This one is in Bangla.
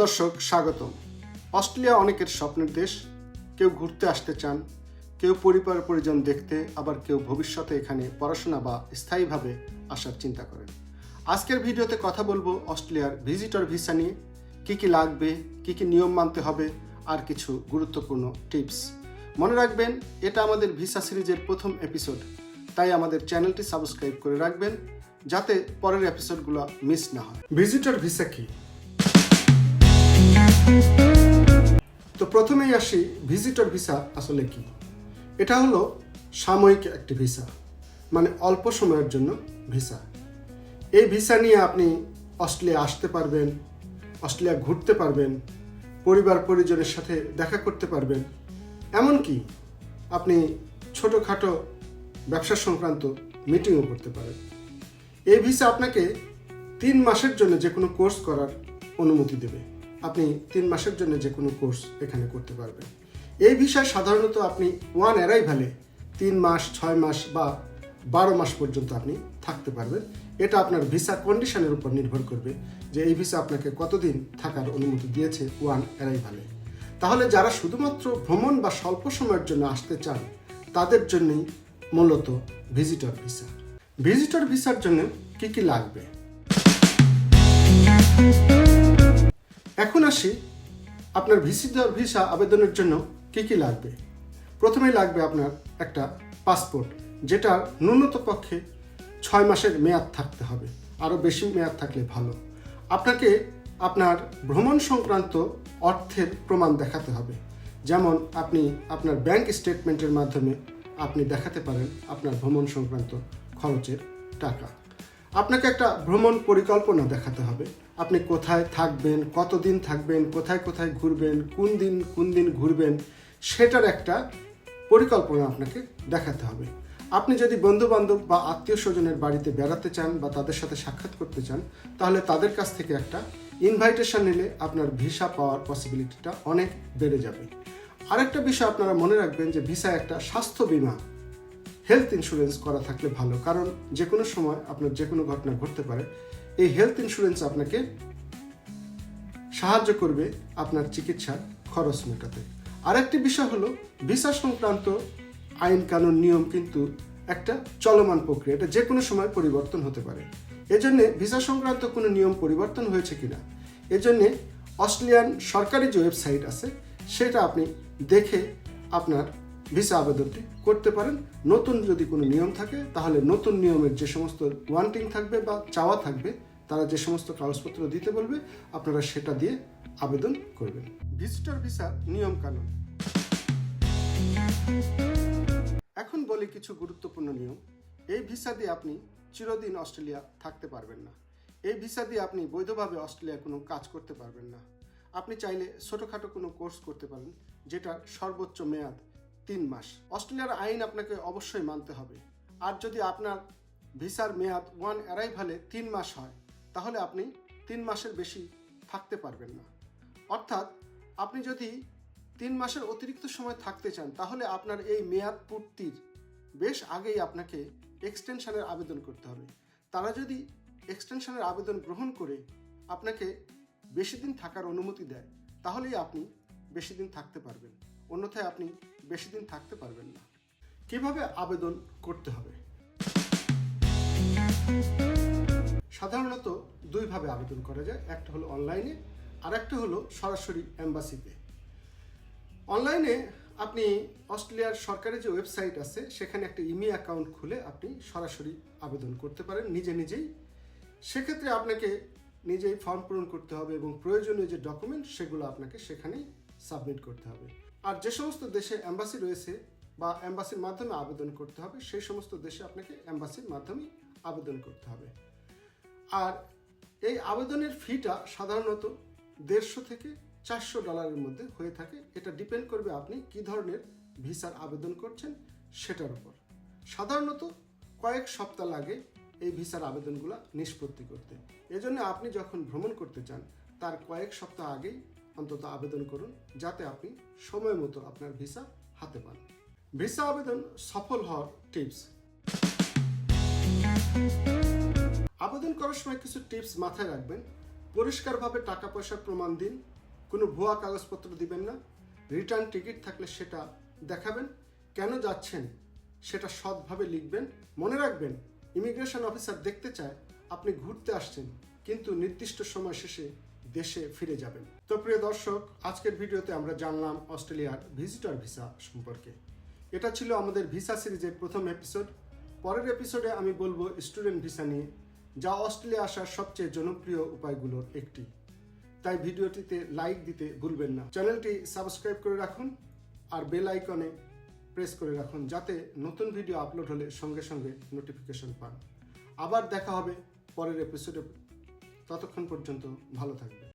দর্শক, স্বাগতম। অস্ট্রেলিয়া অনেকের স্বপ্নের দেশ। কেউ ঘুরতে আসতে চান, কেউ পরিবার পরিজন দেখতে, আবার কেউ ভবিষ্যতে এখানে পড়াশোনা বা স্থায়ীভাবে আসার চিন্তা করেন। আজকের ভিডিওতে কথা বলব অস্ট্রেলিয়ার ভিজিটর ভিসা নিয়ে। কী কী লাগবে, কী কী নিয়ম মানতে হবে, আর কিছু গুরুত্বপূর্ণ টিপস। মনে রাখবেন, এটা আমাদের ভিসা সিরিজের প্রথম এপিসোড। তাই আমাদের চ্যানেলটি সাবস্ক্রাইব করে রাখবেন, যাতে পরের এপিসোডগুলো মিস না হয়। ভিজিটর ভিসা কি? তো প্রথমেই আসি ভিজিটর ভিসা আসলে কি? এটা হলো সাময়িক একটি ভিসা মানে অল্প সময়ের জন্য ভিসা এই ভিসা নিয়ে আপনি অস্ট্রেলিয়া আসতে পারবেন, অস্ট্রেলিয়া ঘুরতে পারবেন, পরিবার পরিজনের সাথে দেখা করতে পারবেন। এমনকি আপনি ছোটোখাটো ব্যবসা সংক্রান্ত মিটিংও করতে পারেন। এই ভিসা আপনাকে তিন মাসের জন্য যে কোনো কোর্স করার অনুমতি দেবে। আপনি তিন মাসের জন্য যে কোনো কোর্স এখানে করতে পারবেন। এই ভিসায় সাধারণত আপনি ওয়ান অ্যারাইভালে তিন মাস, ছয় মাস বা বারো মাস পর্যন্ত আপনি থাকতে পারবেন। এটা আপনার ভিসা কন্ডিশনের উপর নির্ভর করবে যে এই ভিসা আপনাকে কতদিন থাকার অনুমতি দিয়েছে ওয়ান অ্যারাইভালে তাহলে যারা শুধুমাত্র ভ্রমণ বা স্বল্প সময়ের জন্য আসতে চান, তাদের জন্যই মূলত ভিজিটর ভিসা ভিজিটর ভিসার জন্য কি কি লাগবে? এখন আসি আপনার ভিজিটর ভিসা আবেদনের জন্য কি কি লাগবে? প্রথমেই লাগবে আপনার একটা পাসপোর্ট যেটা ন্যূনতম পক্ষে ছয় মাসের মেয়াদ থাকতে হবে। আরও বেশি মেয়াদ থাকলে ভালো। আপনাকে আপনার ভ্রমণ সংক্রান্ত অর্থের প্রমাণ দেখাতে হবে। যেমন আপনি আপনার ব্যাংক স্টেটমেন্টের মাধ্যমে আপনি দেখাতে পারেন আপনার ভ্রমণ সংক্রান্ত খরচের টাকা। আপনাকে একটা ভ্রমণ পরিকল্পনা দেখাতে হবে। আপনি কোথায় থাকবেন, কতদিন থাকবেন, কোথায় কোথায় ঘুরবেন, কোন দিন কোন দিন ঘুরবেন, সেটার একটা পরিকল্পনা আপনাকে দেখাতে হবে। আপনি যদি বন্ধু বান্ধব বা আত্মীয় স্বজনের বাড়িতে বেড়াতে চান বা তাদের সাথে সাক্ষাৎ করতে চান, তাহলে তাদের কাছ থেকে একটা ইনভাইটেশন নিলে আপনার ভিসা পাওয়ার পসিবিলিটিটা অনেক বেড়ে যাবে। আরেকটা বিষয় আপনারা মনে রাখবেন যে ভিসা একটা স্বাস্থ্য বীমা। হেলথ ইন্স্যুরেন্স করা থাকলে ভালো। কারণ যে কোনো সময় আপনার যে কোনো ঘটনা ঘটতে পারে, এই হেলথ ইন্স্যুরেন্স আপনাকে সাহায্য করবে আপনার চিকিৎসার খরচ মেটাতে। আরেকটি বিষয় হলো, ভিসা সংক্রান্ত আইন কানুন নিয়ম কিন্তু একটা চলমান প্রক্রিয়া। এটা যে কোনো সময় পরিবর্তন হতে পারে। এজন্যে ভিসা সংক্রান্ত কোনো নিয়ম পরিবর্তন হয়েছে কিনা? এজন্যে অস্ট্রেলিয়ান সরকারি যে ওয়েবসাইট আছে, সেটা আপনি দেখে আপনার ভিসা আবেদনটি করতে পারেন। নতুন যদি কোনো নিয়ম থাকে, তাহলে নতুন নিয়মের যে সমস্ত ওয়ান্টিং থাকবে বা চাওয়া থাকবে, তারা যে সমস্ত কাগজপত্র দিতে বলবে, আপনারা সেটা দিয়ে আবেদন করবেন। ভিজিটর ভিসার নিয়ম কানুন। এখন বলি কিছু গুরুত্বপূর্ণ নিয়ম। এই ভিসা দিয়ে আপনি চিরদিন অস্ট্রেলিয়া থাকতে পারবেন না। এই ভিসা দিয়ে আপনি বৈধভাবে অস্ট্রেলিয়া কোনো কাজ করতে পারবেন না। আপনি চাইলে ছোটোখাটো কোনো কোর্স করতে পারেন, যেটার সর্বোচ্চ মেয়াদ তিন মাস। অস্ট্রেলিয়ার আইন আপনাকে অবশ্যই মানতে হবে। আর যদি আপনার ভিসার মেয়াদ ওয়ান অ্যারাইভালে তিন মাস হয়, তাহলে আপনি তিন মাসের বেশি থাকতে পারবেন না। অর্থাৎ আপনি যদি তিন মাসের অতিরিক্ত সময় থাকতে চান, তাহলে আপনার এই মেয়াদ পূর্তির বেশ আগেই আপনাকে এক্সটেনশনের আবেদন করতে হবে। তারা যদি এক্সটেনশনের আবেদন গ্রহণ করে আপনাকে বেশি দিন থাকার অনুমতি দেয়, তাহলেই আপনি বেশি দিন থাকতে পারবেন। অন্যথায় আপনি বেশি দিন থাকতে পারবেন না। কীভাবে আবেদন করতে হবে? সাধারণত দুইভাবে আবেদন করা যায়, একটা হলো অনলাইনে, আর একটা হলো সরাসরি এম্বাসিতে। অনলাইনে আপনি অস্ট্রেলিয়ার সরকারি যে ওয়েবসাইট আছে, সেখানে একটা ইমি অ্যাকাউন্ট খুলে আপনি সরাসরি আবেদন করতে পারেন নিজে নিজেই। সেক্ষেত্রে আপনাকে নিজেই ফর্ম পূরণ করতে হবে এবং প্রয়োজনীয় যে ডকুমেন্ট, সেগুলো আপনাকে সেখানেই সাবমিট করতে হবে। আর যে সমস্ত দেশে অ্যাম্বাসি রয়েছে বা অ্যাম্বাসির মাধ্যমে আবেদন করতে হবে, সেই সমস্ত দেশে আপনাকে অ্যাম্বাসির মাধ্যমে আবেদন করতে হবে। আর এই আবেদনের ফিটা সাধারণত দেড়শো থেকে চারশো ডলারের মধ্যে হয়ে থাকে। এটা ডিপেন্ড করবে আপনি কি ধরনের ভিসার আবেদন করছেন সেটার উপর। সাধারণত কয়েক সপ্তাহ লাগে এই ভিসার আবেদনগুলো নিষ্পত্তি করতে। এজন্য আপনি যখন ভ্রমণ করতে চান, তার কয়েক সপ্তাহ আগেই অন্তত আবেদন করুন যাতে আপনি সময় মতো আপনার ভিসা হাতে পান। ভিসা আবেদন সফল হওয়ার টিপস। আবেদন করার সময় কিছু টিপস মাথায় রাখবেন। পরিষ্কারভাবে টাকা পয়সার প্রমাণ দিন। কোনো ভুয়া কাগজপত্র দিবেন না। রিটার্ন টিকিট থাকলে সেটা দেখাবেন। কেন যাচ্ছেন সেটা সৎভাবে লিখবেন। মনে রাখবেন, ইমিগ্রেশন অফিসার দেখতে চায় আপনি ঘুরতে আসছেন, কিন্তু নির্দিষ্ট সময় শেষে দেশে ফিরে যাবেন। তো প্রিয় দর্শক, আজকের ভিডিওতে আমরা জানলাম অস্ট্রেলিয়ার ভিজিটর ভিসা সম্পর্কে। এটা ছিল আমাদের ভিসা সিরিজের প্রথম এপিসোড পরের এপিসোডে আমি বলব স্টুডেন্ট ভিসা নিয়ে, যা অস্ট্রেলিয়া আসার সবচেয়ে জনপ্রিয় উপায়গুলোর একটি। তাই ভিডিওটিতে লাইক দিতে ভুলবেন না। চ্যানেলটি সাবস্ক্রাইব করে রাখুন আর বেল আইকনে প্রেস করে রাখুন, যাতে নতুন ভিডিও আপলোড হলে সঙ্গে সঙ্গে নোটিফিকেশন পান। আবার দেখা হবে পরের এপিসোডে ততক্ষণ পর্যন্ত ভালো থাকবে